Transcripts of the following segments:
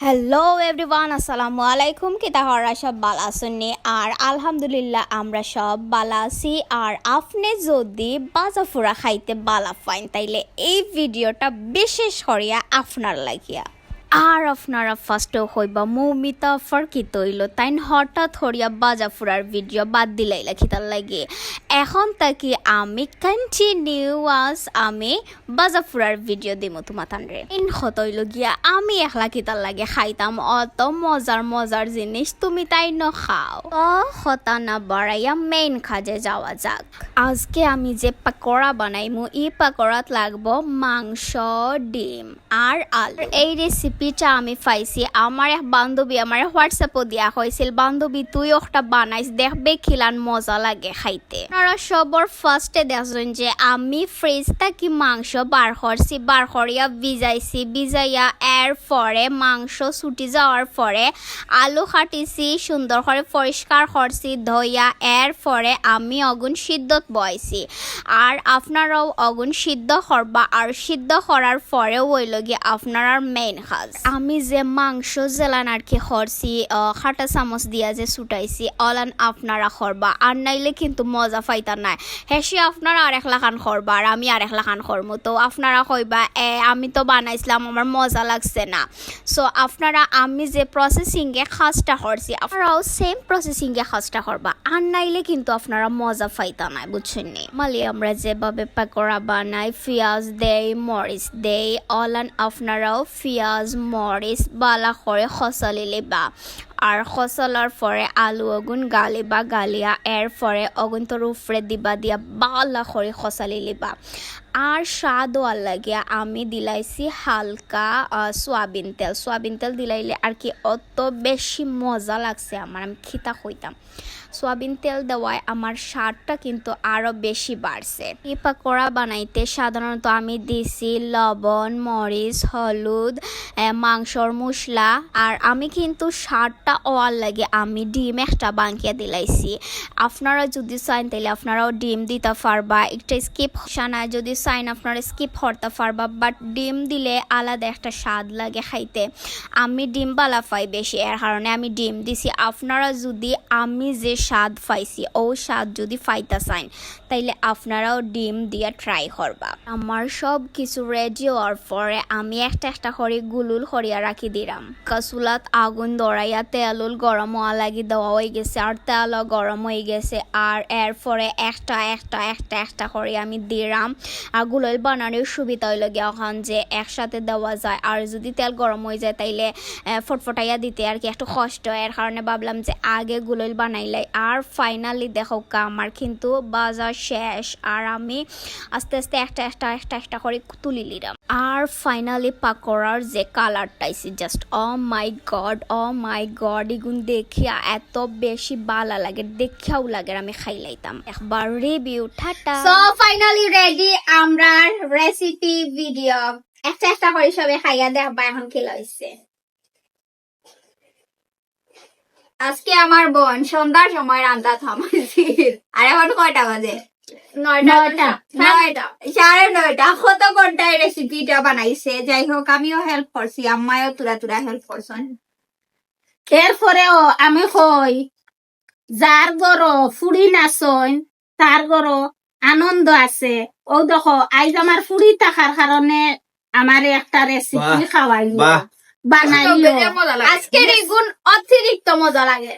Hello everyone আসসালামু আলাইকুম কি তাহরা সব বালা আসন্নি আর আলহামদুলিল্লাহ আমরা সব বালা আছি আর আপনি যদি বাজাফুরা খাইতে বালা পাইন তাইলে এই ভিডিওটা বিশেষ করিয়া আপনার লাগিয়া আর আপনারা ফার্স্টে হইবা মৌমিতা ফার্কি তৈল তাইন হঠাৎ হরিয়া বাজা ফুরার ভিডিও বাদ দিলাইলা খিতার লাগে। এখন তাকি আমি কন্টিনিউয়াস আমি বাজা ফুরার ভিডিও দিমু তোমাতান রে ইন হতইল গিয়া আমি একলা খিতার লাগে খাইতাম, অত মজার মজার জিনিস তুমি তাই ন খাও। ও হতা না বাড়াইয়া মেইন খাজে যাওয়া যাক। আজকে আমি যে পাকোড়া বানাইমু এই পাকোড়াত লাগবো মাংস, ডিম আর আলু। এই রেসিপিটা আমি পাইছি আমার এক বান্ধবী আমার হোয়াটসঅ্যাপও দিয়া হয়েছিল। বান্ধবী তুই একটা বানাইস দেখবে খিলান মজা লাগে খাইতে। আপনারা সবর ফার্স্টে দেখছেন যে আমি ফ্রিজ থাকি মাংস বার করছি, বার করিয়া ভিজাইছি, ভিজাইয়া এর পরে মাংস ছুটি যাওয়ার পরে আলু কাটিছি, সুন্দর করে পরিষ্কার করছি, ধইয়া এর পরে আমি অগুন সিদ্ধত বয়ছি আর আপনারাও অগুন সিদ্ধ করবা, আর সিদ্ধ করার পরেও হইল গিয়ে আপনার মেইন কাজ। আমি যে মাংস জেলান আর কি করছি খাটা চামচ দিয়া যে ছুটাইছি, অলান আপনারা করবা আর নাইলে কিন্তু মজা পাইতা নাই। হেসে আপনারা আর এক লাখান করবা আর আমি আর এক লাখান করব তো আপনারা কইবা, এ, আমি তো বানাইছিলাম, আমার মজা লাগছে না। সো আপনারা, আমি যে প্রসেসিংয়ে কাজটা করছি আপনারাও সেম প্রসেসিংয়ে কাজটা করবা আর নাইলে কিন্তু আপনারা মজা পাইতা নাই, বুঝছেন নি? মালি, আমরা যেভাবে পাকোড়া বানাই, পেঁয়াজ দেই, মরিচ দেই, অলান আপনারাও পেঁয়াজ মরিচ বালা করে খসালি লেবা আর খসলার পরে আলু অগুন গালিবা গালিয়া। এর পরে অগুন তোর উফরে দিবা দিয়া বালা করে খসালি লিবা আর স্বাদ হওয়ার লাগিয়া আমি দিলাইছি হালকা সয়াবিন তেল। সয়াবিন তেল দিলাইলে আর কি অত বেশি মজা লাগছে আমার আমি খিতা হইতাম সয়াবিন তেল দেওয়ায় আমার স্বাদটা কিন্তু আরও বেশি বাড়ছে। এই পাকোড়া বানাইতে সাধারণত আমি দিছি লবণ, মরিচ, হলুদ মাংসর মশলা, আর আমি কিন্তু স্বাদটা ওয়ার লাগে আমি ডিম একটা বাঙ্কিয়া দিলাইছি। আপনারা যদি চান তাহলে আপনারাও ডিম দিতে পারবা, একটা স্কিপ সানা যদি চাইন আপনারা স্কিপ হরতে পারবা বাট ডিম দিলে আলাদা একটা স্বাদ লাগে খাইতে। আমি ডিম বালা পাই বেশি, এর কারণে আমি ডিম দিছি। আপনারা যদি, আমি যে স্বাদ পাইছি ও স্বাদ যদি ফাইতা চান তাইলে আপনারাও ডিম দিয়ে ট্রাই করবা। আমার সব কিছু রেডি হওয়ার পরে আমি একটা একটা করে গুলুল করিয়া রাখি দিলাম। কাসুলাত আগুন দড়াইয়া তেলুল গরম হওয়া লাগি দেওয়া হয়ে গেছে, আর তেল গরম হয়ে গেছে, আর এর পরে একটা একটা একটা একটা করে আমি দিলাম। আর গুলল বানানোর সুবিধা হইল গিয়ে ওখান যে একসাথে দেওয়া যায়, আর যদি তেল গরম হয়ে যায় তাইলে ফটফটাইয়া দিতে আর কি একটু কষ্ট এর কারণে ভাবলাম যে আগে গুলল বানাইলাই আর ফাইনালি দেখো কা আমার কিন্তু বাজার শেষ। আর আমি আস্তে আস্তে একটা একটা একটা একটা করে তুলি নিলাম। আর ফাইনালি পাকোড়ার যে কালারটা I see just oh my god oh my god এগুন দেখিয়া এত বেশি বালা লাগে, দেখিয়াও লাগে আমি খাইলাইতাম একবার রিভিউ ঠাটা সো ফাইনালি রেডি আমরা রেসিপি ভিডিও একটা একটা করে সবে খাইয়া দেখবা এখন কি লইছে আজকে আমার বোন সন্ধ্যার সময় রান্না থামাইছিল। আর এখন কয়টা বাজে? নয়টা নয়টা। সাড়ে নয়টা। কত ঘন্টায় রেসিপিটা বানাইছে? যাই হোক আমিও হেল্প করছি। আম্মায়ও তুরা তুরা হেল্প করছেন এরপরেও আমি কই যার গর ফুড়ি নাচন তার গর আনন্দ আছে। ও দেখো আইজ আমার ফুড়ি থাকার কারণে আমার একটা রেসিপি বাহ। বানাইলো আজকের এই গুণ অতিরিক্ত মজা লাগে।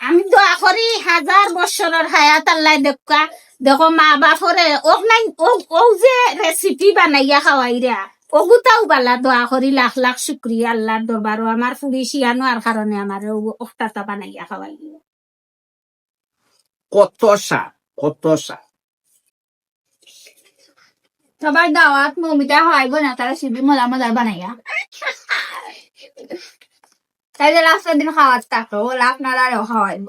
আমি দোয়া করি হাজার বছরের হায়াত আল্লাহ দেখা দেখো মা বাপরে ওক নাই ও- ও যে রেসিপি বানাইয়া খাওয়াইরা ওগুতাও বালা দোয়া করি লাখ লাখ শুক্রিয়া আল্লাহর দরবারও আমার ফুড়ি শিয়ানো আর কারণে আমার ওটা বানাইয়া খাওয়াইল কত স্বাদ কত স্বাদ সবার দাওয়াত মমিতা হওয়াইব না তারা সিবি মজা মজার বানাইয়া। তাইলে লাস্টের দিন খাওয়ার থাকল বলে আপনারা আরও খাওয়াইব